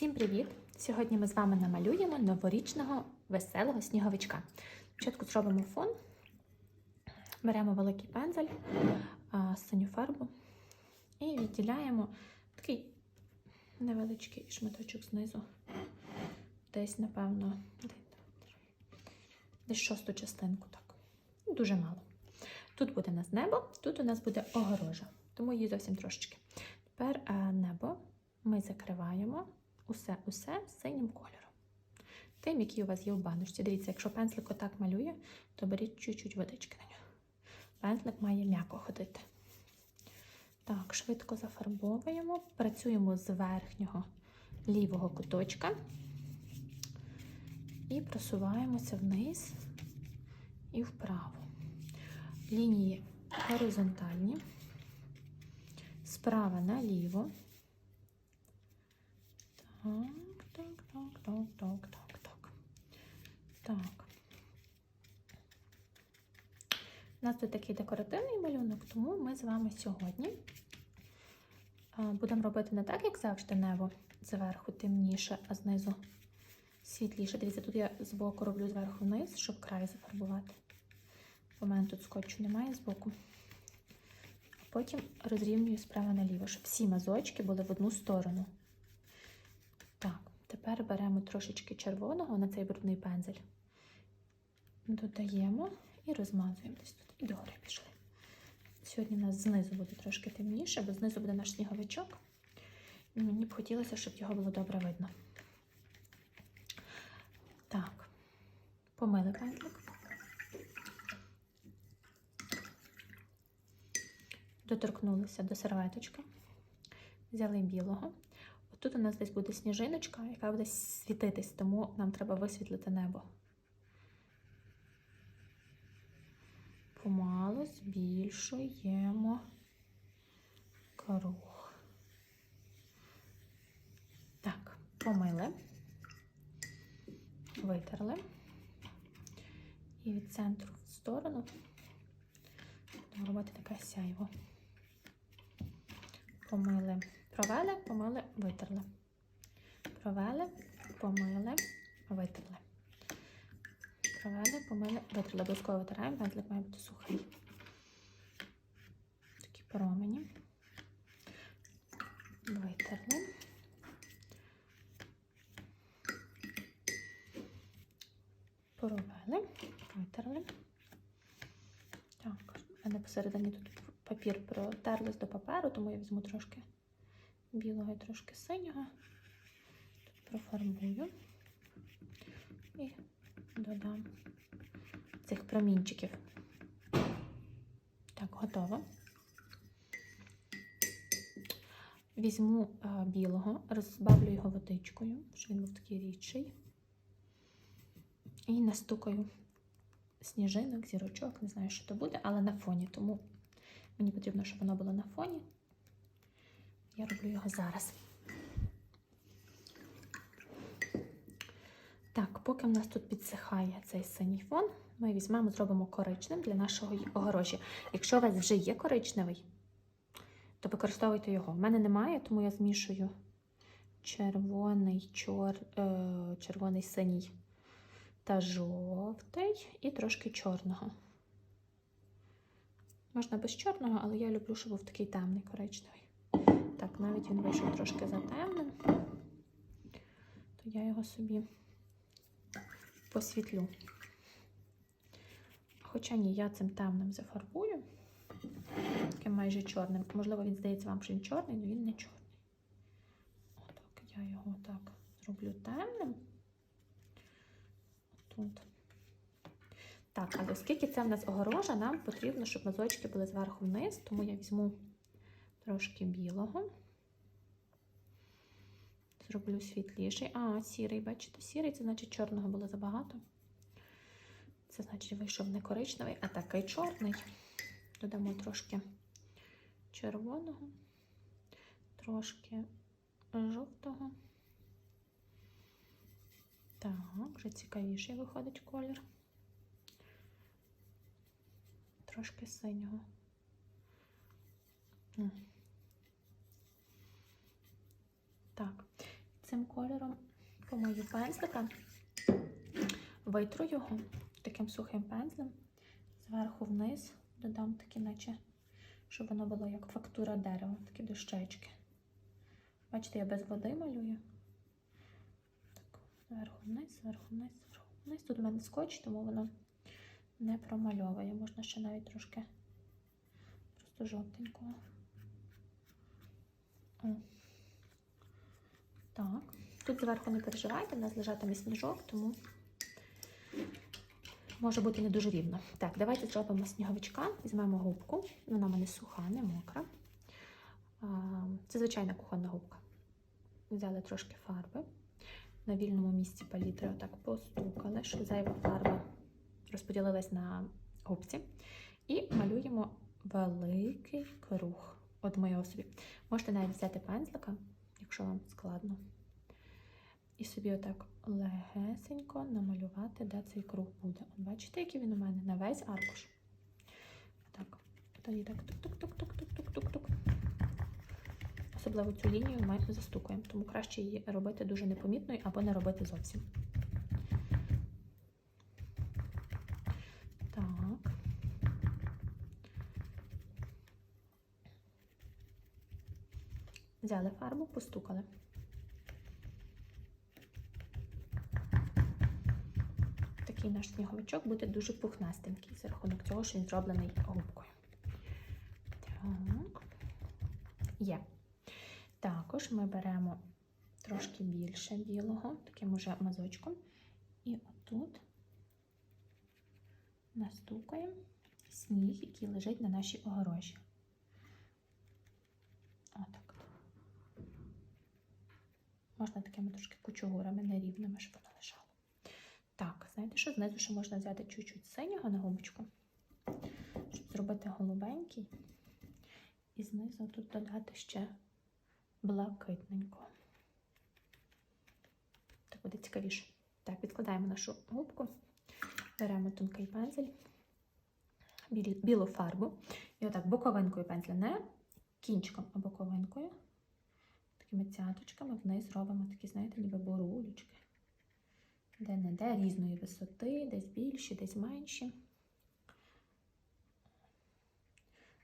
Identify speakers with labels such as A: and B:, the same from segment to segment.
A: Всім привіт! Сьогодні ми з вами намалюємо новорічного веселого сніговичка. Спочатку зробимо фон, беремо великий пензель, синю фарбу і відділяємо такий невеличкий шматочок знизу. Десь, напевно, десь шосту частинку. так. Дуже мало. Тут буде у нас небо, тут у нас буде огорожа, тому її зовсім трошечки. Тепер небо ми закриваємо усе-усе синім кольором. Тим, який у вас є в баночці. Дивіться, якщо пензлик отак малює, то беріть чуть-чуть водички на нього. Пензлик має м'яко ходити. Так, швидко зафарбовуємо, працюємо з верхнього лівого куточка і просуваємося вниз і вправо. Лінії горизонтальні, справа наліво. Так, так, так, так, так, так, так. У нас тут такий декоративний малюнок, тому ми з вами сьогодні будемо робити не так, як завжди, небо зверху темніше, а знизу світліше. Дивіться, тут я збоку роблю зверху вниз, щоб край зафарбувати. У мене тут скотчу немає збоку. Потім розрівнюю справа наліво, щоб всі мазочки були в одну сторону. Тепер беремо трошечки червоного на цей брудний пензель, додаємо і розмазуємо десь тут. І догори пішли. Сьогодні у нас знизу буде трошки темніше, бо знизу буде наш сніговичок. І мені б хотілося, щоб його було добре видно. Так, помили пензлик. Доторкнулися до серветочки, взяли білого. Тут у нас десь буде сніжиночка, яка буде світитись, тому нам треба висвітлити небо. Помало збільшуємо круг. Так, помили, витерли. І від центру в сторону будемо робити таке сяйво. Помили. Провели, помили, витерли. Провели, помили, витерли. Провели, помили, витерли. Обов'язково витираємо, пензлик має бути сухий. Такі промені. Витерли. Провели, витерли. Так, в посередині тут папір протерлись до паперу, тому я візьму трошки білого і трошки синього. Тут профарбую і додам цих промінчиків. Так, готово. Візьму а, білого, розбавлю його водичкою, щоб він був такий рідший. І настукаю сніжинок, зірочок, не знаю, що то буде, але на фоні, тому мені потрібно, щоб воно було на фоні. Я роблю його зараз. Так, поки в нас тут підсихає цей синій фон, ми візьмемо, зробимо коричневим для нашого огорожі. Якщо у вас вже є коричневий, то використовуйте його. В мене немає, тому я змішую червоний, чор, е, червоний синій та жовтий і трошки чорного. Можна без чорного, але я люблю, щоб був такий темний коричневий. Так, навіть він вийшов трошки затемним, то я його собі посвітлю. Хоча ні, я цим темним зафарбую, таким майже чорним. Можливо, він здається вам, що він чорний, але він не чорний. Отак, я його так зроблю темним. Тут. Так, але оскільки це в нас огорожа, нам потрібно, щоб мазочки були зверху вниз, тому я візьму трошки білого. Зроблю світліший. А, сірий, бачите, сірий, це значить чорного було забагато. Це значить вийшов не коричневий, а такий чорний. Додамо трошки червоного, трошки жовтого. Так, вже цікавіший виходить колір. Трошки синього. Так, цим кольором помию пензлика, витру його таким сухим пензлем, зверху вниз додам такі, наче, щоб воно було як фактура дерева, такі дощечки. Бачите, я без води малюю. Так, зверху вниз, зверху вниз, зверху вниз. Тут у мене скотч, тому воно не промальовує. Можна ще навіть трошки просто жовтенького. О. Так. Тут зверху не переживайте, у нас лежатиме сніжок, тому може бути не дуже рівно. Так, давайте зробимо сніговичка. Візьмемо губку. Вона в мене суха, не мокра. Це звичайна кухонна губка. Взяли трошки фарби. На вільному місці палітри отак постукали, щоб зайва фарба розподілилась на губці. І малюємо великий круг. От моєго собі. Можете навіть взяти пензлика, якщо вам складно. І собі отак легесенько намалювати, де цей круг буде. Бачите, який він у мене на весь аркуш. Так, тоді так тук-тук-тук-тук-тук-тук-тук. Особливо цю лінію ми застукуємо, тому краще її робити дуже непомітною або не робити зовсім. Так. Взяли фарбу, постукали. Такий наш сніговичок буде дуже пухнастенький за рахунок цього, що він зроблений губкою. Так. Є. Також ми беремо трошки більше білого, таким уже мазочком. І отут настукаємо сніг, який лежить на нашій огорожі. Отак. Можна такими трошки кучугурами нерівними, щоб воно лежало. Так, знаєте що? Знизу ще можна взяти чуть-чуть синього на губочку, щоб зробити голубенький. І знизу тут додати ще блакитненько. Так буде цікавіше. Так, відкладаємо нашу губку, беремо тонкий пензель, білу фарбу. І отак боковинкою пензля, не кінчиком, а боковинкою. Такими цяточками вниз робимо такі, знаєте, ніби борулечки. Де-не-де різної висоти, десь більші, десь менші.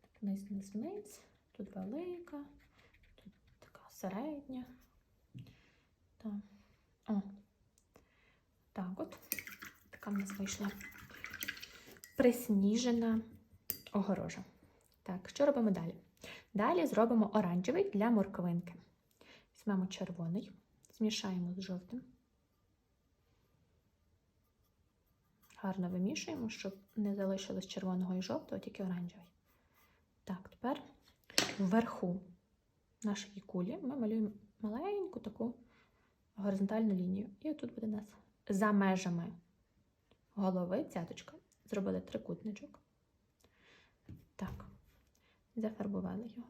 A: Так, вниз, вниз, вниз. Тут велика, тут така середня. Так. О. Так от. Така в нас вийшла присніжена огорожа. Так, що робимо далі? Далі зробимо оранжевий для морквинки. Візьмемо червоний, змішаємо з жовтим. Гарно вимішуємо, щоб не залишилось червоного і жовтого, тільки оранжевий. Так, тепер вверху нашої кулі ми малюємо маленьку таку горизонтальну лінію. І отут буде у нас за межами голови цяточка. Зробили трикутничок. Так, зафарбували його.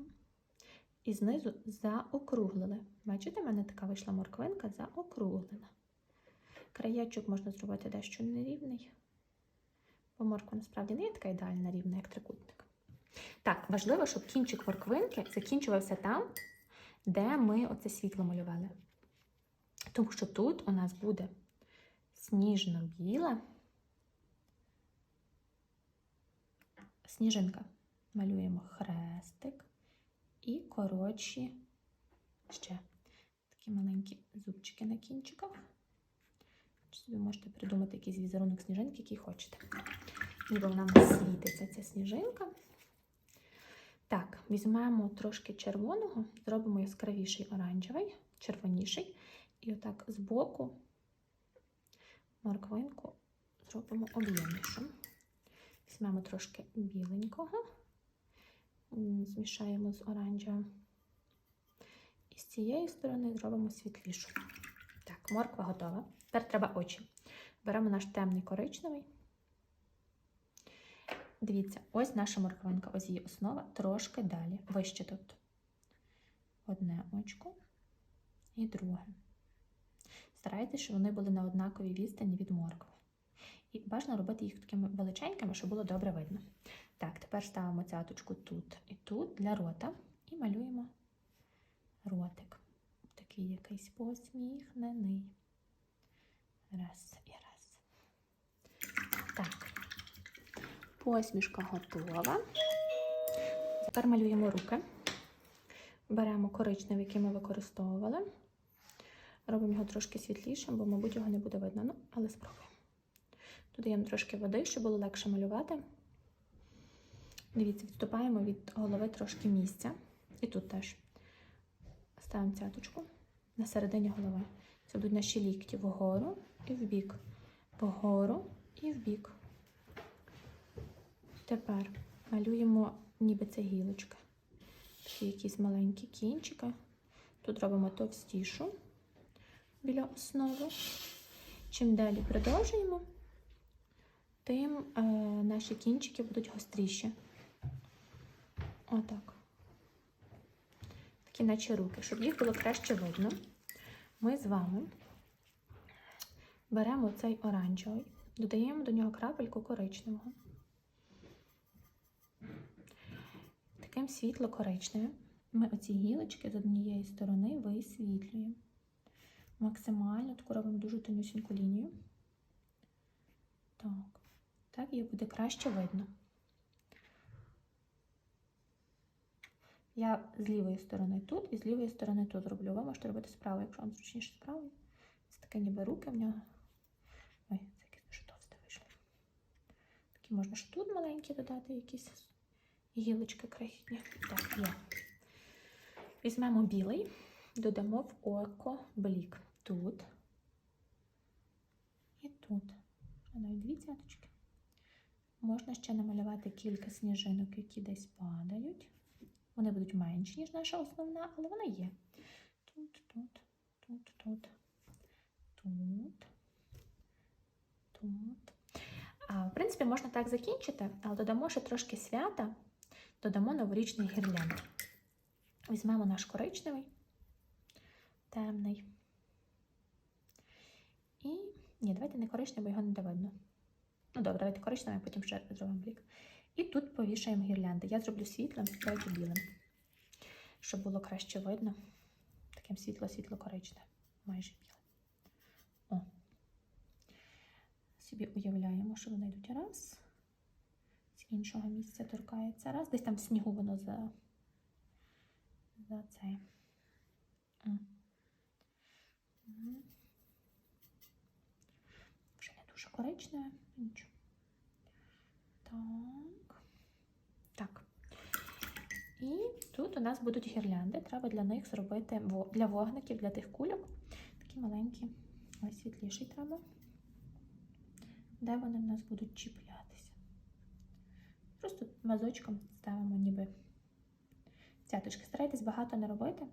A: І знизу заокруглили. Бачите, в мене така вийшла морквинка заокруглена. Краєчок можна зробити дещо нерівний. Бо морква насправді не є така ідеальна рівна, як трикутник. Так, важливо, щоб кінчик морквинки закінчувався там, де ми оце світло малювали. Тому що тут у нас буде сніжно-біла сніжинка. Малюємо хрестик і коротші ще такі маленькі зубчики на кінчиках. Собі можете придумати якийсь візерунок сніжинки, який хочете. Ніби вона світиться ця сніжинка. Так, візьмемо трошки червоного, зробимо яскравіший оранжевий, червоніший. І отак збоку морквинку зробимо об'ємнішу. Візьмемо трошки біленького, змішаємо з оранжевим. І з цієї сторони зробимо світлішу. Так, морква готова. Тепер треба очі. Беремо наш темний коричневий. Дивіться, ось наша морквинка, ось її основа, трошки далі, вище тут. Одне очко і друге. Старайтеся, щоб вони були на однаковій відстані від моркви. І бажано робити їх такими величенькими, щоб було добре видно. Так, тепер ставимо цяточку тут і тут для рота і малюємо ротик. Такий якийсь посміхнений. Раз і раз. Так. Посмішка готова. Тепер малюємо руки. Беремо коричневий, який ми використовували. Робимо його трошки світлішим, бо, мабуть, його не буде видно, ну, але спробуємо. Додаємо трошки води, щоб було легше малювати. Дивіться, відступаємо від голови трошки місця. І тут теж ставимо цяточку на середині голови. Це будуть наші лікті вгору і вбік. Вгору і вбік. Тепер малюємо ніби це гілочки. Такі якісь маленькі кінчики. Тут робимо товстішу біля основи. Чим далі продовжуємо, тим е, наші кінчики будуть гостріші. Отак. Такі наче руки. Щоб їх було краще видно, ми з вами беремо цей оранжевий, додаємо до нього крапельку коричневого. Таким світло-коричневим ми оці гілочки з однієї сторони висвітлюємо. Максимально таку робимо дуже тонюсіньку лінію. Так, так їх буде краще видно. Я з лівої сторони тут і з лівої сторони тут роблю. Ви можете робити справа, якщо вам зручніше справа. Це таке ніби руки в нього. Ой, це якесь дуже товсте вийшло. Такі можна ще тут маленькі додати, якісь гілочки крихітні. Так, є. Візьмемо білий, додамо в око блік. Тут і тут. Навіть дві цяточки. Можна ще намалювати кілька сніжинок, які десь падають. Вони будуть менші, ніж наша основна, але вона є. Тут, тут, тут, тут, тут, тут. А, в принципі, можна так закінчити, але додамо ще трошки свята, додамо новорічний гірлянд. Візьмемо наш коричневий, темний. І. Ні, давайте не коричневий, бо його не видно. Ну, добре, давайте коричневий, а потім ще зробимо блік. І тут повішаємо гірлянди. Я зроблю світлим, давайте білим, щоб було краще видно. Таким світло-світло-коричневим, майже білим. О. Собі уявляємо, що вони йдуть раз. З іншого місця торкається раз. Десь там в снігу воно за, за цей. Вже не дуже коричневе, нічого. Так. І тут у нас будуть гірлянди. Треба для них зробити для вогників, для тих кульок. Такі маленькі, ось світліший треба. Де вони в нас будуть чіплятися? Просто мазочком ставимо ніби цяточки. Старайтесь багато не робити.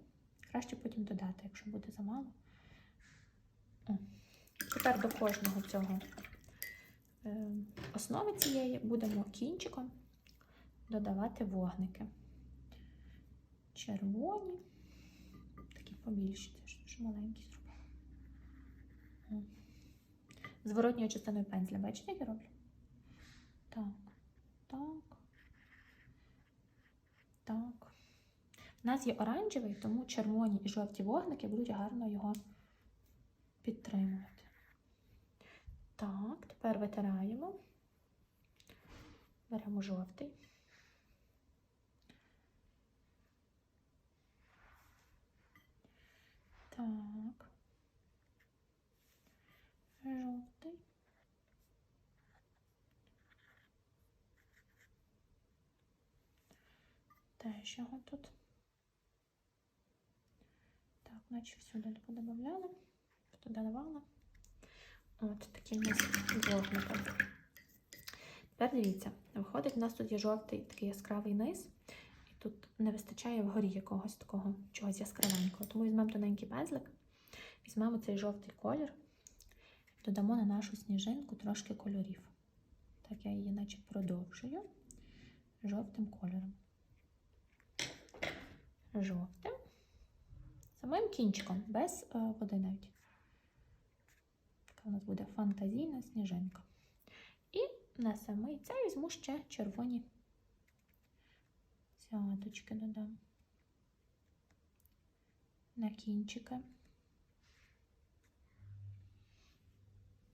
A: Краще потім додати, якщо буде замало. О. Тепер до кожного цього основи цієї будемо кінчиком додавати вогники. Червоні, такі побільші, це ж дуже маленькі зробила. Зворотньою частиною пензля, бачите, я роблю? Так, так, так. У нас є оранжевий, тому червоні і жовті вогники будуть гарно його підтримувати. Так, тепер витираємо, беремо жовтий. Так, жовтий. Теж його тут. Так, наче всюди подобавляла, пододавала. От таким вогником. Тепер дивіться, виходить, у нас тут є жовтий такий яскравий низ, тут не вистачає вгорі якогось такого чогось яскравенького. Тому візьмемо тоненький пензлик, візьмемо цей жовтий колір, додамо на нашу сніжинку трошки кольорів. Так, я її наче продовжую жовтим кольором. Жовтим. Самим кінчиком, без е, води навіть Така у нас буде фантазійна сніжинка. І на самий цей візьму ще червоні цяточки додам. на кінчики.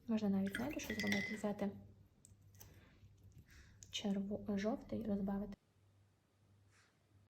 A: Можна навіть, знаєте, що зробити? Взяти черво... жовтий, розбавити